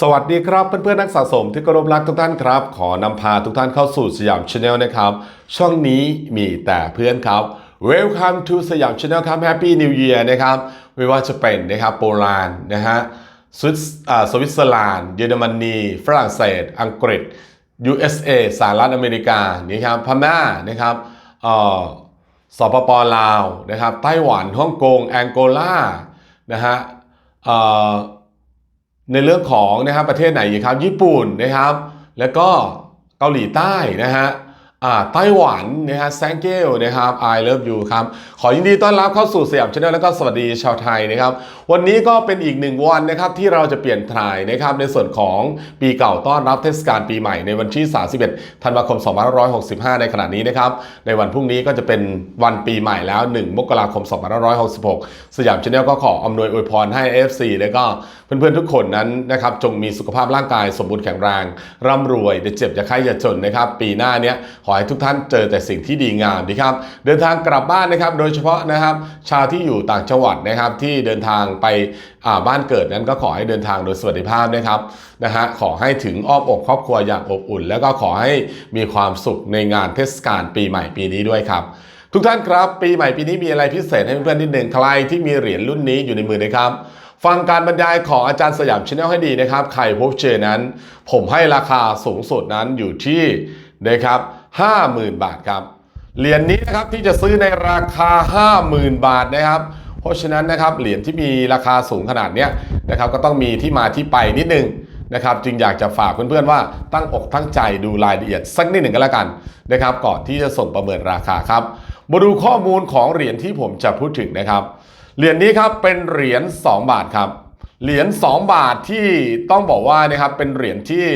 สวัสดีครับเพื่อนๆนักสะสมที่เคารพรักทุกท่านครับ ขอนำพาทุกท่านเข้าสู่สยามชาแนลนะครับ ช่องนี้มีแต่เพื่อนครับ Welcome to สยามชาแนลครับ Happy New Year นะครับ ไม่ว่าจะเป็นนะครับโปแลนด์นะฮะสวิตสวิตเซอร์แลนด์เยอรมนีฝรั่งเศส อังกฤษ USA สหรัฐอเมริกานี่ครับพม่านะครับอ่อสปปลาวนะครับไต้หวันฮ่องกงแองโกลานะฮะอ่อ ในเรื่องของนะครับประเทศไหนอีกครับญี่ปุ่นนะครับ แล้วก็เกาหลีใต้นะฮะ ไต้หวันนะฮะแซงเกลนะครับ I love you ครับ ขอยินดีต้อนรับเข้าสู่สยามชาแนลแล้วก็สวัสดีชาวไทยนะครับ วันนี้ก็เป็นอีกหนึ่งวันนะครับที่เราจะเปลี่ยนถ่ายนะครับในส่วนของปีเก่าต้อนรับเทศกาลปีใหม่ในวันที่ 31 ธันวาคม 2565 ในขณะนี้นะครับ ในวันพรุ่งนี้ก็จะเป็นวันปีใหม่แล้ว 1 มกราคม 2566 สยามชาแนลก็ขออำนวยอวยพรให้ AFC แล้วก็เพื่อนๆทุกคนนั้นนะครับจงมีสุขภาพร่างกายสมบูรณ์แข็งแรงร่ำรวยอย่าเจ็บอย่าไข้อย่าจนนะครับปีหน้าเนี้ยขอให้ทุกท่านเจอแต่สิ่งที่ดีงามดีครับ เดินทางกลับบ้านนะครับ โดยเฉพาะนะครับ ชาวที่อยู่ต่างจังหวัดนะครับ ที่เดินทางไปบ้านเกิดนั้นก็ขอให้เดินทางโดยสวัสดิภาพนะครับนะฮะขอให้ถึงอ้อมอกครอบครัวอย่างอบอุ่น แล้วก็ขอให้มีความสุขในงานเทศกาลปีใหม่ปีนี้ด้วยครับทุกท่านครับปีใหม่ปีนี้มีอะไรพิเศษให้เพื่อนๆนิดหนึ่งใครที่มีเหรียญรุ่นนี้อยู่ในมือนะครับ ฟังการบรรยายของอาจารย์สยามชแนลให้ดีนะครับ ใครพบเจอนั้น ผมให้ราคาสูงสุดนั้นอยู่ที่นะครับ 50,000 บาทครับ เหรียญนี้นะครับที่จะซื้อในราคา 50,000 บาทนะครับ เพราะฉะนั้นนะครับเหรียญที่มีราคาสูงขนาดนี้นะครับก็ต้องมีที่มาที่ไปนิดนึงนะครับจึงอยากจะฝากเพื่อนๆว่าตั้งอกตั้งใจดูรายละเอียดสักนิดหนึ่งก็แล้วกันนะครับก่อนที่จะส่งประเมินราคาครับมาดูข้อมูลของเหรียญที่ผมจะพูดถึงนะครับ เหรียญนี้ครับเป็นเหรียญ2บาทครับเหรียญ2บาทที่ต้องบอกว่านะครับเป็นเหรียญที่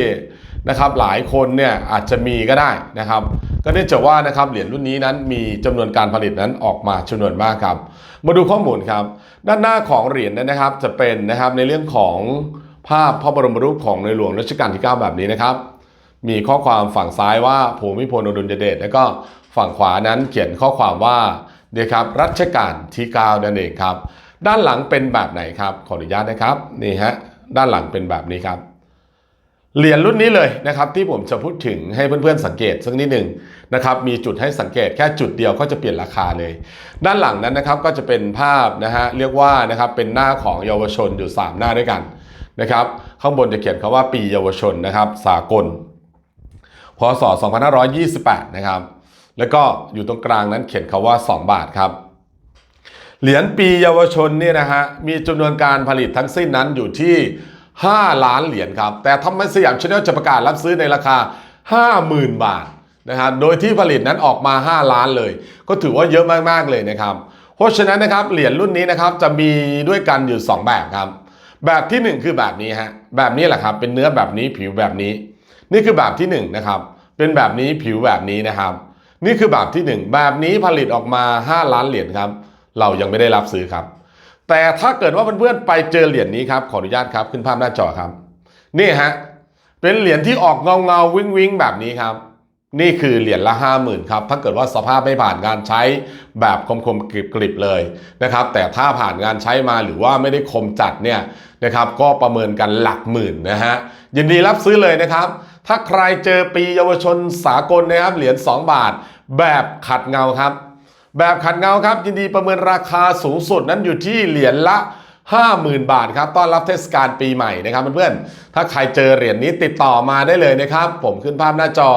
นะครับหลายคนเนี่ยอาจจะมีก็ได้นะครับ ก็เนื่องจากว่านะครับเหรียญรุ่นนี้นั้นมีจำนวนการผลิตนั้นออกมาจำนวนมากครับ มาดูข้อมูลครับ ด้านหน้าของเหรียญนั้นนะครับจะเป็นนะครับในเรื่องของภาพพระบรมรูปของในหลวงรัชกาลที่ 9 แบบนี้นะครับ มีข้อความฝั่งซ้ายว่าภูมิพลอดุลยเดชแล้วก็ฝั่งขวานั้นเขียนข้อความว่าเนี่ยครับรัชกาลที่ 9 นั่นเองครับ ด้านหลังเป็นแบบไหนครับขออนุญาตนะครับนี่ฮะด้านหลังเป็นแบบนี้ครับ เหรียญรุ่นนี้เลยนะครับที่ผมจะพูดถึงให้เพื่อนๆสังเกตสักนิดหนึ่งนะครับมีจุดให้สังเกตแค่จุดเดียวก็จะเปลี่ยนราคาเลย ด้านหลังนั้นนะครับก็จะเป็นภาพนะฮะเรียกว่านะครับเป็นหน้าของเยาวชนอยู่ 3 หน้าด้วยกันนะครับข้างบนจะเขียนคำว่าปีเยาวชนนะครับสากลพศ 2528 นะครับแล้วก็อยู่ตรงกลางนั้นเขียนคาว่า 2 บาทครับเหรียญปีเยาวชนเนี่ยนะฮะมีจำนวนการผลิตทั้งสิ้นนั้นอยู่ที่ 5 ล้านเหรียญครับ แต่ทำไมสยามชาแนลจะประกาศรับซื้อในราคา 50,000 บาทนะครับโดยที่ผลิตนั้นออกมา 5 ล้านเลย ก็ถือว่าเยอะมากๆเลยนะครับ เพราะฉะนั้นนะครับเหรียญรุ่นนี้นะครับจะมีด้วยกันอยู่ 2 แบบครับ แบบที่ 1 คือแบบนี้ฮะแบบนี้แหละครับเป็นเนื้อแบบนี้ผิวแบบนี้ นี่คือแบบที่1นงนะครับเป็นแบบนี้ผิวแบบนี้นะครับ นี่คือแบบที่ 1 แบบนี้ผลิตออกมา 5 ล้านเหรียญครับ เรายังไม่ได้รับซื้อครับ แต่ถ้าเกิดว่าเพื่อนๆไปเจอเหรียญนี้ครับขออนุญาตครับขึ้นภาพหน้าจอครับนี่ฮะเป็นเหรียญที่ออกเงาเงาวิงวิงแบบนี้ครับ นี่คือเหรียญละ50,000ครับถ้าเกิดว่าสภาพไม่ผ่านการใช้แบบคมๆกริบๆเลยนะครับ แต่ถ้าผ่านงานใช้มาหรือว่าไม่ได้คมจัดเนี่ยนะครับ ก็ประเมินกันหลักหมื่นนะฮะยินดีรับซื้อเลยนะครับ ถ้าใครเจอปีเยาวชนสากลนะครับเหรียญ2บาท แบบขัดเงาครับ แบบขัดเงาครับ ยินดีประเมินราคาสูงสุดนั้นอยู่ที่เหรียญละ 50,000 บาทครับต้อนรับเทศกาลปีใหม่นะครับเพื่อนๆถ้าใครเจอเหรียญนี้ติดต่อมาได้เลยนะครับ ผมขึ้นภาพหน้าจอ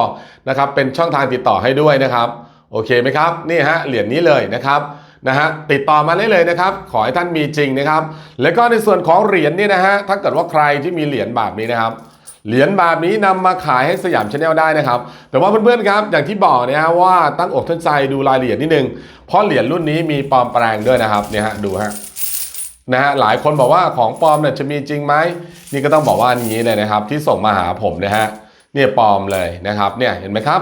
นะครับเป็นช่องทางติดต่อให้ด้วยนะครับ โอเคไหมครับนี่ฮะเหรียญนี้เลยนะครับนะฮะติดต่อมาได้เลยนะครับ ขอให้ท่านมีจริงนะครับ แล้วก็ในส่วนของเหรียญนี่นะฮะถ้าเกิดว่าใครที่มีเหรียญแบบนี้นะครับ เหรียญแบบนี้นำมาขายให้สยามชาแนลได้นะครับ แต่ว่าเพื่อนๆครับ อย่างที่บอกนะฮะว่าตั้งอกตั้งใจดูรายละเอียดนิดนึง เพราะเหรียญรุ่นนี้มีปลอมแปลงด้วยนะครับเนี่ยฮะดูฮะนะฮะหลายคนบอกว่าของปลอมเนี่ยจะมีจริงไหมนี่ก็ต้องบอกว่าอย่างนี้เลยนะครับ ที่ส่งมาหาผมนะฮะเนี่ยปลอมเลยนะครับเนี่ยเห็นไหมครับ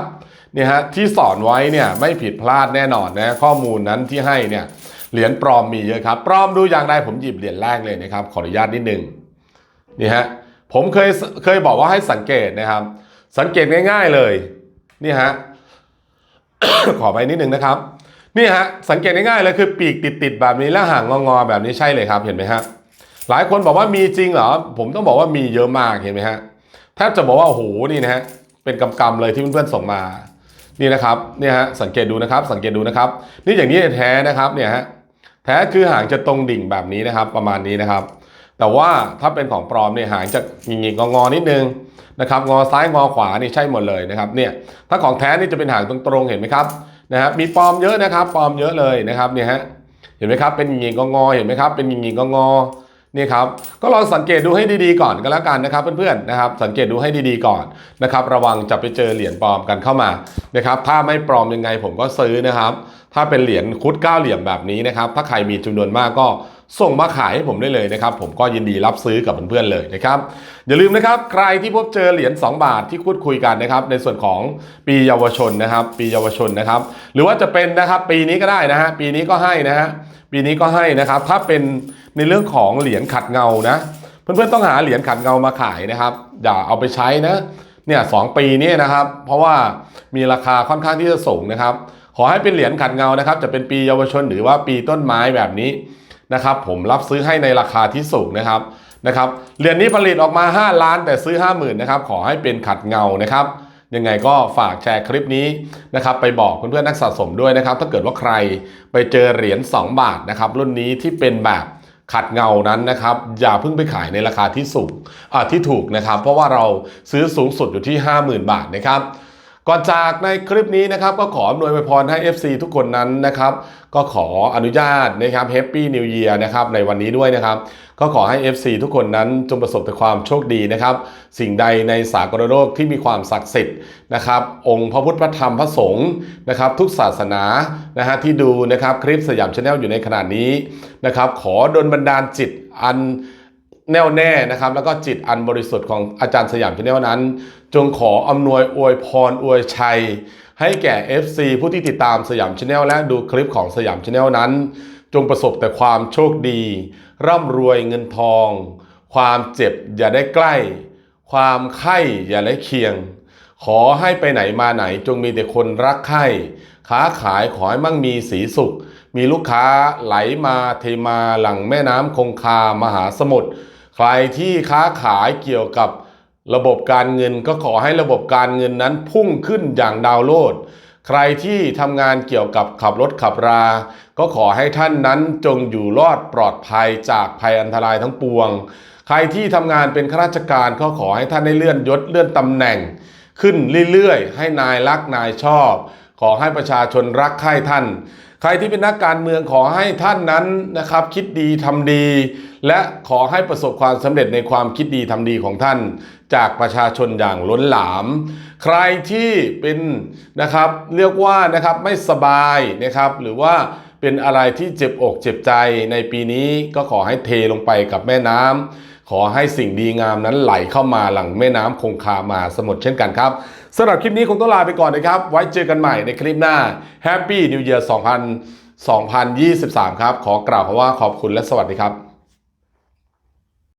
เนี่ยฮะที่สอนไว้เนี่ยไม่ผิดพลาดแน่นอนนะข้อมูลนั้นที่ให้เนี่ยเหรียญปลอมมีเยอะครับปลอมดูอย่างไรผมหยิบเหรียญแรกเลยนะครับขออนุญาตนิดนึงนี่ฮะ ผมเคยเคยบอกว่าให้สังเกตนะครับ สังเกตง่าย ๆเลยนี่ฮะขอไปนิดนึงนะครับนี่ฮะสังเกตง่ายๆเลยคือปีกติดๆแบบนี้แล้วหางงอๆแบบนี้ใช่เลยครับเห็นไหมฮะหลายคนบอกว่ามีจริงเหรอผมต้องบอกว่ามีเยอะมากเห็นไหมฮะแทบจะบอกว่าโอ้โหนี่นะฮะเป็นกำกำๆเลยที่เพื่อนๆส่งมานี่นะครับเนี่ยฮะสังเกตดูนะครับ สังเกตดูนะครับ นี่อย่างนี้แท้นะครับเนี่ยฮะแท้คือหางจะตรงดิ่งแบบนี้นะครับ ประมาณนี้นะครับ แต่ว่าถ้าเป็นของปลอมเนี่ยหางจะงิงงอนิดนึงนะครับงอซ้ายงอขวานี่ใช่หมดเลยนะครับเนี่ยถ้าของแท้นี่จะเป็นหางตรงๆเห็นไหมครับนะครับมีปลอมเยอะนะครับปลอมเยอะเลยนะครับเนี่ยฮะเห็นไหมครับเป็นงิงงอเห็นไหมครับเป็นงิงงอๆนี่ครับก็ลองสังเกตดูให้ดีๆก่อนก็แล้วกันนะครับเพื่อนๆนะครับสังเกตดูให้ดีๆก่อนนะครับระวังจะไปเจอเหรียญปลอมกันเข้ามานะครับถ้าไม่ปลอมยังไงผมก็ซื้อนะครับ ถ้าเป็นเหรียญคุดเก้าเหลี่ยมแบบนี้นะครับ ถ้าใครมีจำนวนมากก็ ส่งมาขายให้ผมได้เลยนะครับ ผมก็ยินดีรับซื้อกับเพื่อนๆเลยนะครับ อย่าลืมนะครับ ใครที่พบเจอเหรียญ2 บาทที่พูดคุยกันนะครับ ในส่วนของปีเยาวชนนะครับ ปีเยาวชนนะครับ หรือว่าจะเป็นนะครับ ปีนี้ก็ได้นะฮะปีนี้ก็ให้นะฮะปีนี้ก็ให้นะครับ ถ้าเป็นในเรื่องของเหรียญขัดเงานะ เพื่อนๆต้องหาเหรียญขัดเงามาขายนะครับ อย่าเอาไปใช้นะเนี่ยสองปีนี้นะครับ เพราะว่ามีราคาค่อนข้างที่จะสูงนะครับ ขอให้เป็นเหรียญขัดเงานะครับ จะเป็นปีเยาวชนหรือว่าปีต้นไม้แบบนี้ นะครับผมรับซื้อให้ในราคาที่สูงนะครับนะครับเหรียญนี้ผลิตออกมา 5 ล้านแต่ซื้อ 50,000นะครับขอให้เป็นขัดเงานะครับยังไงก็ฝากแชร์คลิปนี้นะครับไปบอกเพื่อนๆนักสะสมด้วยนะครับ ถ้าเกิดว่าใครไปเจอเหรียญ2 บาทนะครับรุ่นนี้ที่เป็นแบบขัดเงานั้นนะครับ อย่าเพิ่งไปขายในราคาที่สูงอ่าที่ถูกนะครับ เพราะว่าเราซื้อสูงสุดอยู่ที่ 50,000 บาทนะครับ ก่อนจากในคลิปนี้นะครับก็ขออำนวยพรให้ FC ทุกคนนั้นนะครับก็ขออนุญาตนะครับ Happy New Year นะครับในวันนี้ด้วยนะครับ ก็ขอให้ FC ทุกคนนั้นจงประสบแต่ความโชคดีนะครับ สิ่งใดในสากลโลกที่มีความศักดิ์สิทธิ์นะครับ องค์พระพุทธพระธรรมพระสงฆ์นะครับ ทุกศาสนานะฮะที่ดูนะครับคลิปสยามชาแนลอยู่ในขณะนี้นะครับ ขอดลบันดาลจิตอัน แน่วแน่นะครับ แล้วก็จิตอันบริสุทธิ์ของอาจารย์สยามชาแนลนั้น จงขออำนวยอวยพรอวยชัย ให้แก่ FC ผู้ที่ติดตามสยามชแนลและดูคลิปของสยามชแนลนั้น จงประสบแต่ความโชคดี ร่ำรวยเงินทอง ความเจ็บอย่าได้ใกล้ ความไข้อย่าได้เคียง ขอให้ไปไหนมาไหนจงมีแต่คนรักใคร่ค้าขายขอให้มั่งมีสีสุข มีลูกค้าไหลมาเทมาหลังแม่น้ำคงคามหาสมุทรใครที่ค้าขายเกี่ยวกับระบบการเงินก็ขอให้ระบบการเงินนั้นพุ่งขึ้นอย่างดาวโลด ใครที่ทำงานเกี่ยวกับขับรถขับรา ก็ขอให้ท่านนั้นจงอยู่รอดปลอดภัยจากภัยอันตรายทั้งปวง ใครที่ทำงานเป็นข้าราชการก็ขอให้ท่านได้เลื่อนยศเลื่อนตำแหน่ง ขึ้นเรื่อยๆ ให้นายรักนายชอบ ขอให้ประชาชนรักใคร่ท่าน ใครที่เป็นนักการเมืองขอให้ท่านนั้นนะครับคิดดีทำดี และขอให้ประสบความสำเร็จในความคิดดีทำดีของท่าน จากประชาชนอย่างล้นหลาม ใครที่เป็นนะครับเรียกว่านะครับไม่สบายนะครับหรือว่าเป็นอะไรที่เจ็บอกเจ็บใจในปีนี้ก็ขอให้เทลงไปกับแม่น้ำ ขอให้สิ่งดีงามนั้นไหลเข้ามาหลังแม่น้ำคงคามาสมุทรเช่นกันครับสำหรับคลิปนี้คงต้องลาไปก่อนนะครับ ไว้เจอกันใหม่ในคลิปหน้า Happy New Year 2000 2023 ครับ ขอกล่าวคำว่าขอบคุณและสวัสดีครับ